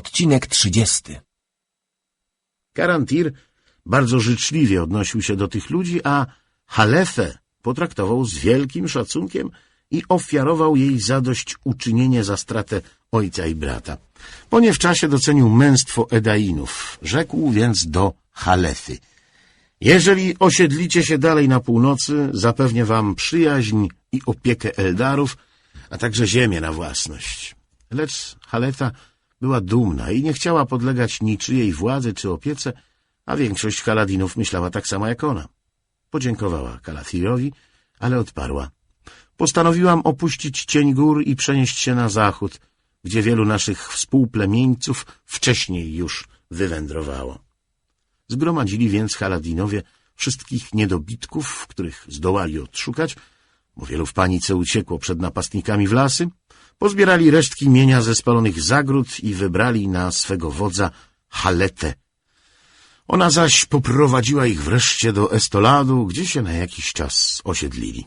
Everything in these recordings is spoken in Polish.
Odcinek trzydziesty. Karantir bardzo życzliwie odnosił się do tych ludzi, a Halefę potraktował z wielkim szacunkiem i ofiarował jej zadość uczynienie za stratę ojca i brata. Po nie w czasie docenił męstwo Edainów. Rzekł więc do Halefy. Jeżeli osiedlicie się dalej na północy, zapewnię wam przyjaźń i opiekę Eldarów, a także ziemię na własność. Lecz Haleta była dumna i nie chciała podlegać niczyjej władzy czy opiece, a większość Haladinów myślała tak samo jak ona. Podziękowała Kalathirowi, ale odparła. Postanowiłam opuścić cień gór i przenieść się na zachód, gdzie wielu naszych współplemieńców wcześniej już wywędrowało. Zgromadzili więc Haladinowie wszystkich niedobitków, których zdołali odszukać, bo wielu w panice uciekło przed napastnikami w lasy, pozbierali resztki mienia ze spalonych zagród i wybrali na swego wodza Haletę. Ona zaś poprowadziła ich wreszcie do Estoladu, gdzie się na jakiś czas osiedlili.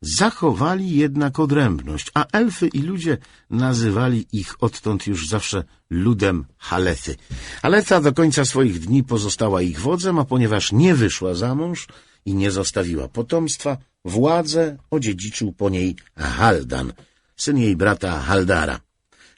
Zachowali jednak odrębność, a elfy i ludzie nazywali ich odtąd już zawsze ludem Halety. Haleta do końca swoich dni pozostała ich wodzem, a ponieważ nie wyszła za mąż i nie zostawiła potomstwa, władzę odziedziczył po niej Haldan, syn jej brata Haldara.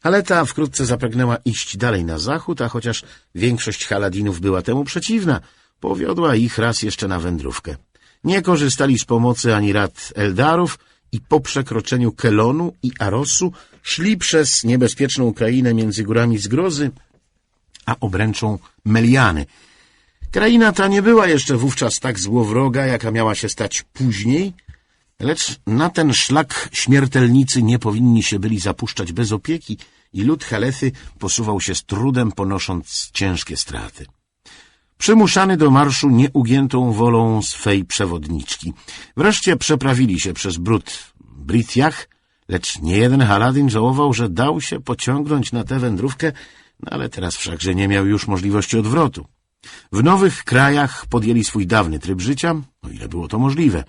Haleta wkrótce zapragnęła iść dalej na zachód, a chociaż większość Haladinów była temu przeciwna, powiodła ich raz jeszcze na wędrówkę. Nie korzystali z pomocy ani rad Eldarów i po przekroczeniu Kelonu i Arosu szli przez niebezpieczną krainę między górami Zgrozy a obręczą Meliany. Kraina ta nie była jeszcze wówczas tak złowroga, jaka miała się stać później, lecz na ten szlak śmiertelnicy nie powinni się byli zapuszczać bez opieki i lud Halethy posuwał się z trudem, ponosząc ciężkie straty przymuszany do marszu nieugiętą wolą swej przewodniczki. Wreszcie przeprawili się przez brud Britjach, lecz nie jeden Haladin żałował, że dał się pociągnąć na tę wędrówkę, no ale teraz wszakże nie miał już możliwości odwrotu. W nowych krajach podjęli swój dawny tryb życia, o ile było to możliwe.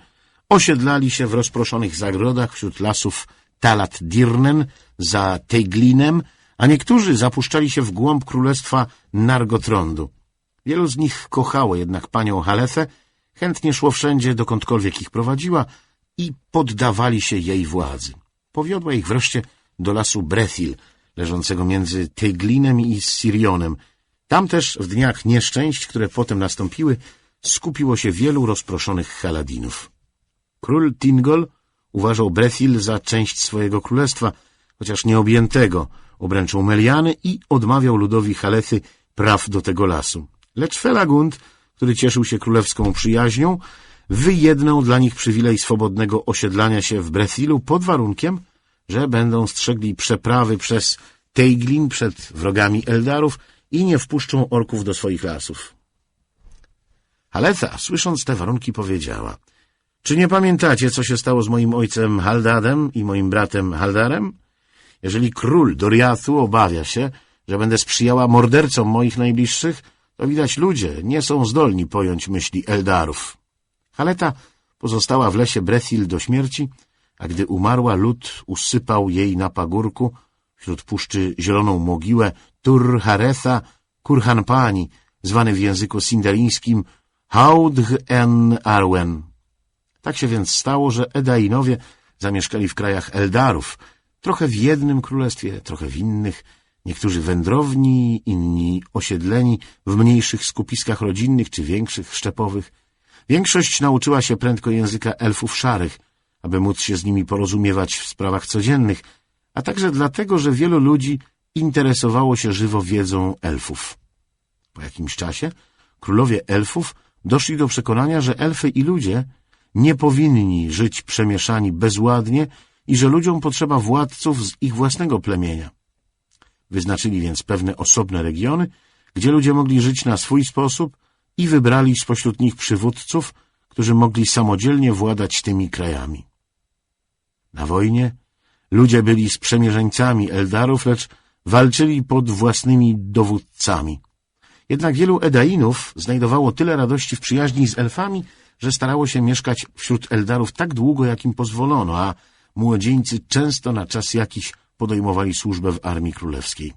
Osiedlali się w rozproszonych zagrodach wśród lasów Talat Dirnen za Teiglinem, a niektórzy zapuszczali się w głąb królestwa Nargotrondu. Wielu z nich kochało jednak panią Halefę, chętnie szło wszędzie, dokądkolwiek ich prowadziła i poddawali się jej władzy. Powiodła ich wreszcie do lasu Brethil, leżącego między Teiglinem i Sirionem. Tam też w dniach nieszczęść, które potem nastąpiły, skupiło się wielu rozproszonych Haladinów. Król Tingol uważał Brethil za część swojego królestwa, chociaż nieobjętego obręczą Meliany i odmawiał ludowi Halefy praw do tego lasu. Lecz Felagund, który cieszył się królewską przyjaźnią, wyjednał dla nich przywilej swobodnego osiedlania się w Brethilu pod warunkiem, że będą strzegli przeprawy przez Teiglin przed wrogami Eldarów i nie wpuszczą orków do swoich lasów. Haletha, słysząc te warunki, powiedziała — Czy nie pamiętacie, co się stało z moim ojcem Haldadem i moim bratem Haldarem? Jeżeli król Doriathu obawia się, że będę sprzyjała mordercom moich najbliższych, to widać ludzie nie są zdolni pojąć myśli Eldarów. Haleta pozostała w lesie Brethil do śmierci, a gdy umarła, lud usypał jej na pagórku wśród puszczy zieloną mogiłę Tur Haretha Kurhanpani, zwany w języku sindarińskim Haudh en Arwen. Tak się więc stało, że Edainowie zamieszkali w krajach Eldarów, trochę w jednym królestwie, trochę w innych, Niektórzy wędrowni, inni osiedleni w mniejszych skupiskach rodzinnych czy większych, szczepowych. Większość nauczyła się prędko języka elfów szarych, aby móc się z nimi porozumiewać w sprawach codziennych, a także dlatego, że wielu ludzi interesowało się żywo wiedzą elfów. Po jakimś czasie królowie elfów doszli do przekonania, że elfy i ludzie nie powinni żyć przemieszani bezładnie i że ludziom potrzeba władców z ich własnego plemienia. Wyznaczyli więc pewne osobne regiony, gdzie ludzie mogli żyć na swój sposób i wybrali spośród nich przywódców, którzy mogli samodzielnie władać tymi krajami. Na wojnie ludzie byli sprzemierzeńcami Eldarów, lecz walczyli pod własnymi dowódcami. Jednak wielu Edainów znajdowało tyle radości w przyjaźni z elfami, że starało się mieszkać wśród Eldarów tak długo, jak im pozwolono, a młodzieńcy często na czas jakiś podejmowali służbę w armii królewskiej.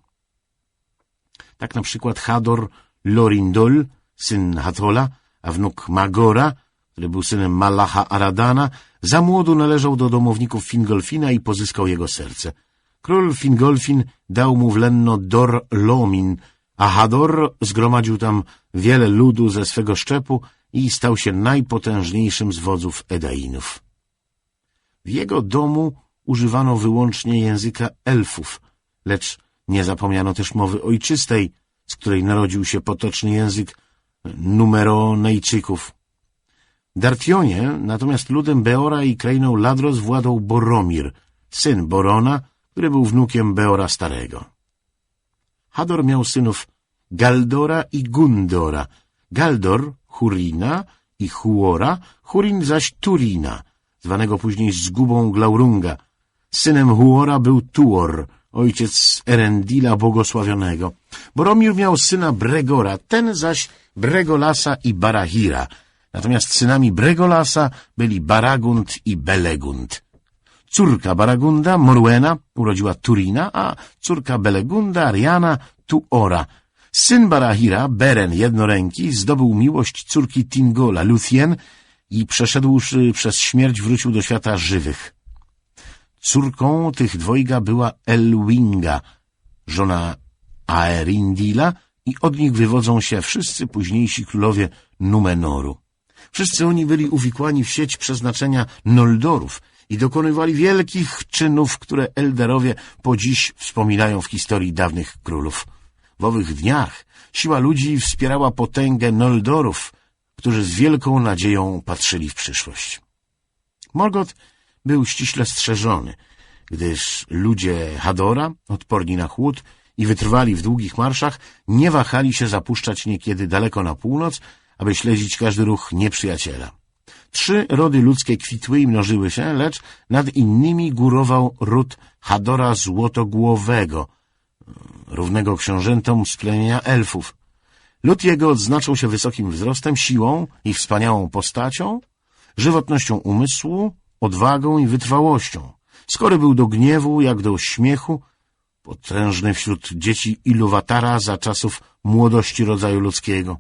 Tak na przykład Hador Lorindol, syn Hatola, a wnuk Magora, który był synem Malacha Aradana, za młodu należał do domowników Fingolfina i pozyskał jego serce. Król Fingolfin dał mu w lenno Dor Lomin, a Hador zgromadził tam wiele ludu ze swego szczepu i stał się najpotężniejszym z wodzów Edainów. W jego domu używano wyłącznie języka elfów, lecz nie zapomniano też mowy ojczystej, z której narodził się potoczny język Numeronejczyków. Dartionie natomiast ludem Beora i krainą Ladros władał Boromir, syn Borona, który był wnukiem Beora Starego. Hador miał synów Galdora i Gundora, Galdor Hurina i Huora, Hurin zaś Turina, zwanego później zgubą Glaurunga. Synem Huora był Tuor, ojciec Erendila błogosławionego. Boromir miał syna Bregora, ten zaś Bregolasa i Barahira, natomiast synami Bregolasa byli Baragund i Belegund. Córka Baragunda, Morwena, urodziła Turina, a córka Belegunda, Riana, Tuora. Syn Barahira, Beren Jednoręki, zdobył miłość córki Tingola, Luthien i przeszedłszy przez śmierć wrócił do świata żywych. Córką tych dwojga była Elwinga, żona Aerindila i od nich wywodzą się wszyscy późniejsi królowie Numenoru. Wszyscy oni byli uwikłani w sieć przeznaczenia Noldorów i dokonywali wielkich czynów, które Eldarowie po dziś wspominają w historii dawnych królów. W owych dniach siła ludzi wspierała potęgę Noldorów, którzy z wielką nadzieją patrzyli w przyszłość. Morgoth był ściśle strzeżony, gdyż ludzie Hadora, odporni na chłód i wytrwali w długich marszach, nie wahali się zapuszczać niekiedy daleko na północ, aby śledzić każdy ruch nieprzyjaciela. Trzy rody ludzkie kwitły i mnożyły się, lecz nad innymi górował ród Hadora Złotogłowego, równego książętom z plemienia elfów. Lud jego odznaczał się wysokim wzrostem, siłą i wspaniałą postacią, żywotnością umysłu, odwagą i wytrwałością. Skory był do gniewu, jak do śmiechu, potężny wśród dzieci Iluwatara za czasów młodości rodzaju ludzkiego.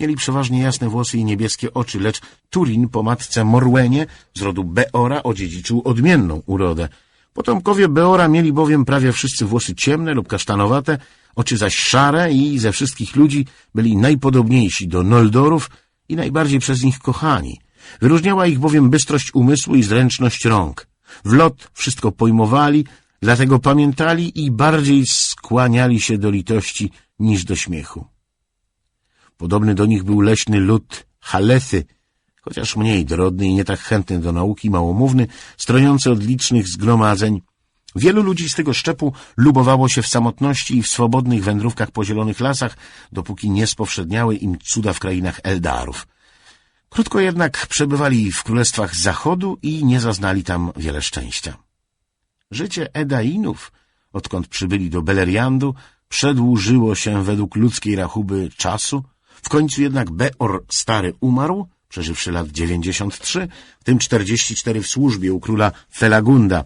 Mieli przeważnie jasne włosy i niebieskie oczy, lecz Turin po matce Morwenie z rodu Beora odziedziczył odmienną urodę. Potomkowie Beora mieli bowiem prawie wszyscy włosy ciemne lub kasztanowate, oczy zaś szare i ze wszystkich ludzi byli najpodobniejsi do Noldorów i najbardziej przez nich kochani. Wyróżniała ich bowiem bystrość umysłu i zręczność rąk. W lot wszystko pojmowali, dlatego pamiętali i bardziej skłaniali się do litości niż do śmiechu. Podobny do nich był leśny lud Halethy, chociaż mniej dorodny i nie tak chętny do nauki, małomówny, strojący od licznych zgromadzeń. Wielu ludzi z tego szczepu lubowało się w samotności i w swobodnych wędrówkach po zielonych lasach, dopóki nie spowszedniały im cuda w krainach Eldarów. Krótko jednak przebywali w królestwach zachodu i nie zaznali tam wiele szczęścia. Życie Edainów, odkąd przybyli do Beleriandu, przedłużyło się według ludzkiej rachuby czasu. W końcu jednak Beor Stary umarł, przeżywszy lat 93, w tym 44 w służbie u króla Felagunda.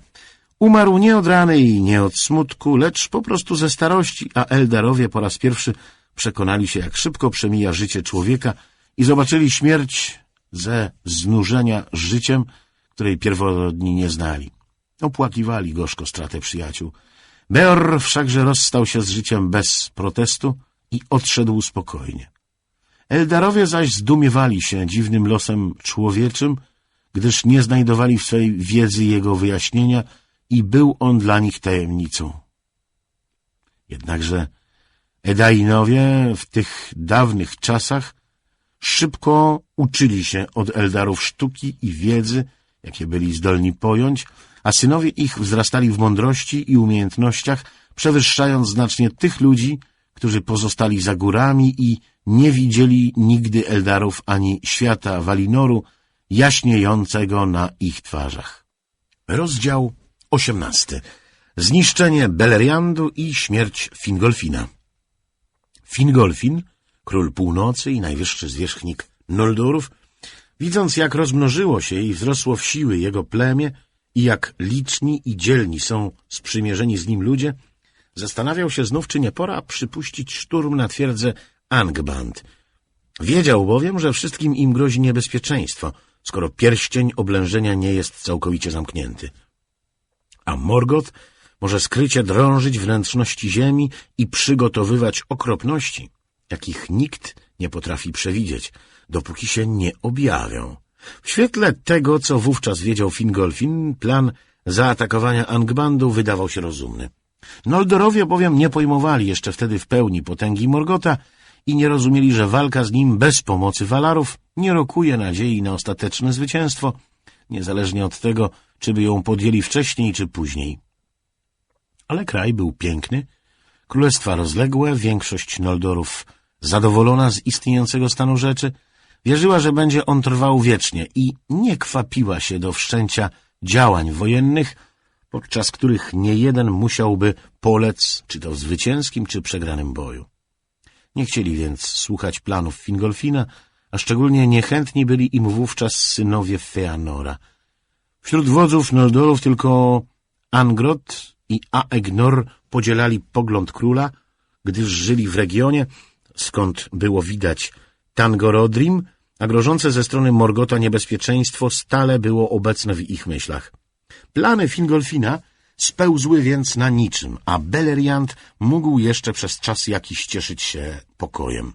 Umarł nie od rany i nie od smutku, lecz po prostu ze starości, a Eldarowie po raz pierwszy przekonali się, jak szybko przemija życie człowieka i zobaczyli śmierć ze znużenia życiem, której pierwotni nie znali. Opłakiwali gorzko stratę przyjaciół. Beor wszakże rozstał się z życiem bez protestu i odszedł spokojnie. Eldarowie zaś zdumiewali się dziwnym losem człowieczym, gdyż nie znajdowali w swej wiedzy jego wyjaśnienia i był on dla nich tajemnicą. Jednakże Edainowie w tych dawnych czasach szybko uczyli się od Eldarów sztuki i wiedzy, jakie byli zdolni pojąć, a synowie ich wzrastali w mądrości i umiejętnościach, przewyższając znacznie tych ludzi, którzy pozostali za górami i nie widzieli nigdy Eldarów ani świata Walinoru jaśniejącego na ich twarzach. Rozdział osiemnasty. Zniszczenie Beleriandu i śmierć Fingolfina. Fingolfin, król północy i najwyższy zwierzchnik Noldorów, widząc jak rozmnożyło się i wzrosło w siły jego plemię i jak liczni i dzielni są sprzymierzeni z nim ludzie, zastanawiał się znów, czy nie pora przypuścić szturm na twierdzę Angband. Wiedział bowiem, że wszystkim im grozi niebezpieczeństwo, skoro pierścień oblężenia nie jest całkowicie zamknięty. A Morgoth może skrycie drążyć wnętrzności ziemi i przygotowywać okropności, jakich nikt nie potrafi przewidzieć, dopóki się nie objawią. W świetle tego, co wówczas wiedział Fingolfin, plan zaatakowania Angbandu wydawał się rozumny. Noldorowie bowiem nie pojmowali jeszcze wtedy w pełni potęgi Morgota i nie rozumieli, że walka z nim bez pomocy Walarów nie rokuje nadziei na ostateczne zwycięstwo, niezależnie od tego, czy by ją podjęli wcześniej czy później. Ale kraj był piękny, królestwa rozległe, większość Noldorów zadowolona z istniejącego stanu rzeczy, wierzyła, że będzie on trwał wiecznie i nie kwapiła się do wszczęcia działań wojennych, podczas których nie jeden musiałby polec, czy to w zwycięskim, czy przegranym boju. Nie chcieli więc słuchać planów Fingolfina, a szczególnie niechętni byli im wówczas synowie Feanora. Wśród wodzów Noldorów tylko Angrod i Aegnor podzielali pogląd króla, gdyż żyli w regionie, skąd było widać Tangorodrim, a grożące ze strony Morgota niebezpieczeństwo stale było obecne w ich myślach. Plany Fingolfina spełzły więc na niczym, a Beleriand mógł jeszcze przez czas jakiś cieszyć się pokojem.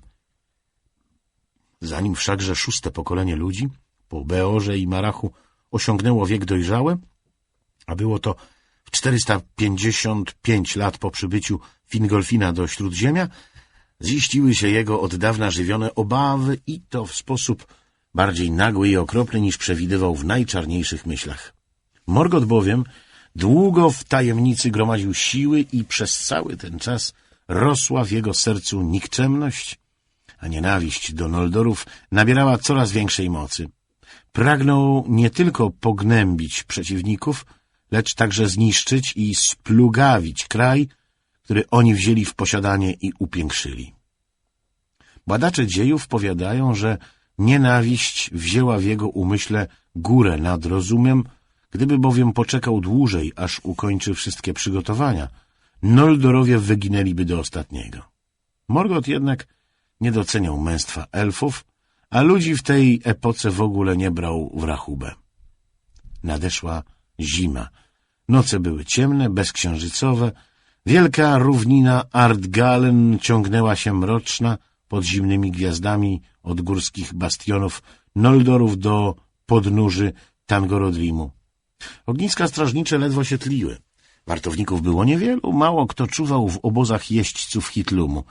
Zanim wszakże szóste pokolenie ludzi, po Beorze i Marachu, osiągnęło wiek dojrzały, a było to w 455 lat po przybyciu Fingolfina do Śródziemia, ziściły się jego od dawna żywione obawy i to w sposób bardziej nagły i okropny niż przewidywał w najczarniejszych myślach. Morgot bowiem długo w tajemnicy gromadził siły i przez cały ten czas rosła w jego sercu nikczemność, a nienawiść do Noldorów nabierała coraz większej mocy. Pragnął nie tylko pognębić przeciwników, lecz także zniszczyć i splugawić kraj, który oni wzięli w posiadanie i upiększyli. Badacze dziejów powiadają, że nienawiść wzięła w jego umyśle górę nad rozumem, gdyby bowiem poczekał dłużej, aż ukończy wszystkie przygotowania, Noldorowie wyginęliby do ostatniego. Morgoth jednak nie doceniał męstwa elfów, a ludzi w tej epoce w ogóle nie brał w rachubę. Nadeszła zima. Noce były ciemne, bezksiężycowe, Wielka równina Ardgalen ciągnęła się mroczna pod zimnymi gwiazdami od górskich bastionów Noldorów do podnóży Tangorodrimu. Ogniska strażnicze ledwo się tliły. Wartowników było niewielu, mało kto czuwał w obozach jeźdźców Hitlumu.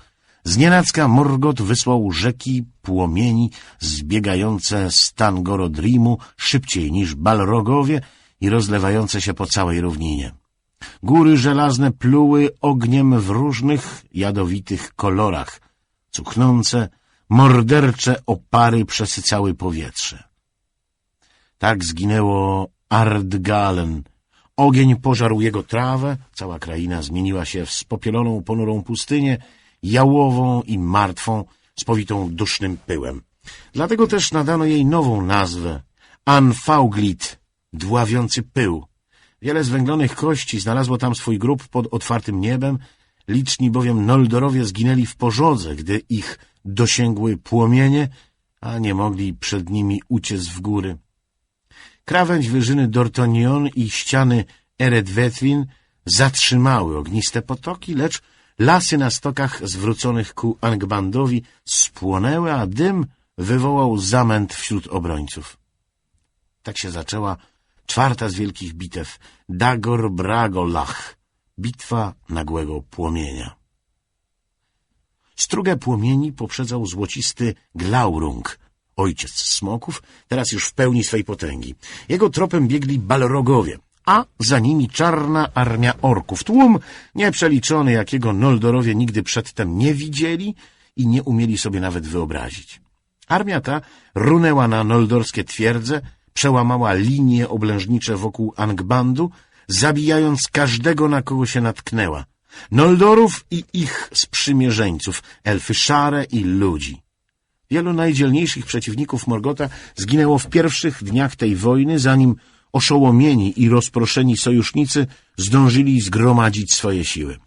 Znienacka Morgot wysłał rzeki płomieni zbiegające z Tangorodrimu szybciej niż Balrogowie i rozlewające się po całej równinie. Góry żelazne pluły ogniem w różnych jadowitych kolorach. Cuchnące, mordercze opary przesycały powietrze. Tak zginęło Ardgalen. Ogień pożarł jego trawę, cała kraina zmieniła się w spopieloną, ponurą pustynię, jałową i martwą, spowitą dusznym pyłem. Dlatego też nadano jej nową nazwę — Anfauglit, dławiący pył. Wiele zwęglonych kości znalazło tam swój grób pod otwartym niebem, liczni bowiem Noldorowie zginęli w pożodze, gdy ich dosięgły płomienie, a nie mogli przed nimi uciec w góry. Krawędź wyżyny Dortonion i ściany Eredwetwin zatrzymały ogniste potoki, lecz lasy na stokach zwróconych ku Angbandowi spłonęły, a dym wywołał zamęt wśród obrońców. Tak się zaczęła czwarta z wielkich bitew, Dagor Bragolach, bitwa nagłego płomienia. Strugę płomieni poprzedzał złocisty Glaurung, ojciec smoków, teraz już w pełni swej potęgi. Jego tropem biegli Balrogowie, a za nimi czarna armia orków, tłum nieprzeliczony, jakiego Noldorowie nigdy przedtem nie widzieli i nie umieli sobie nawet wyobrazić. Armia ta runęła na noldorskie twierdze, przełamała linie oblężnicze wokół Angbandu, zabijając każdego, na kogo się natknęła. Noldorów i ich sprzymierzeńców, elfy szare i ludzi. Wielu najdzielniejszych przeciwników Morgota zginęło w pierwszych dniach tej wojny, zanim oszołomieni i rozproszeni sojusznicy zdążyli zgromadzić swoje siły.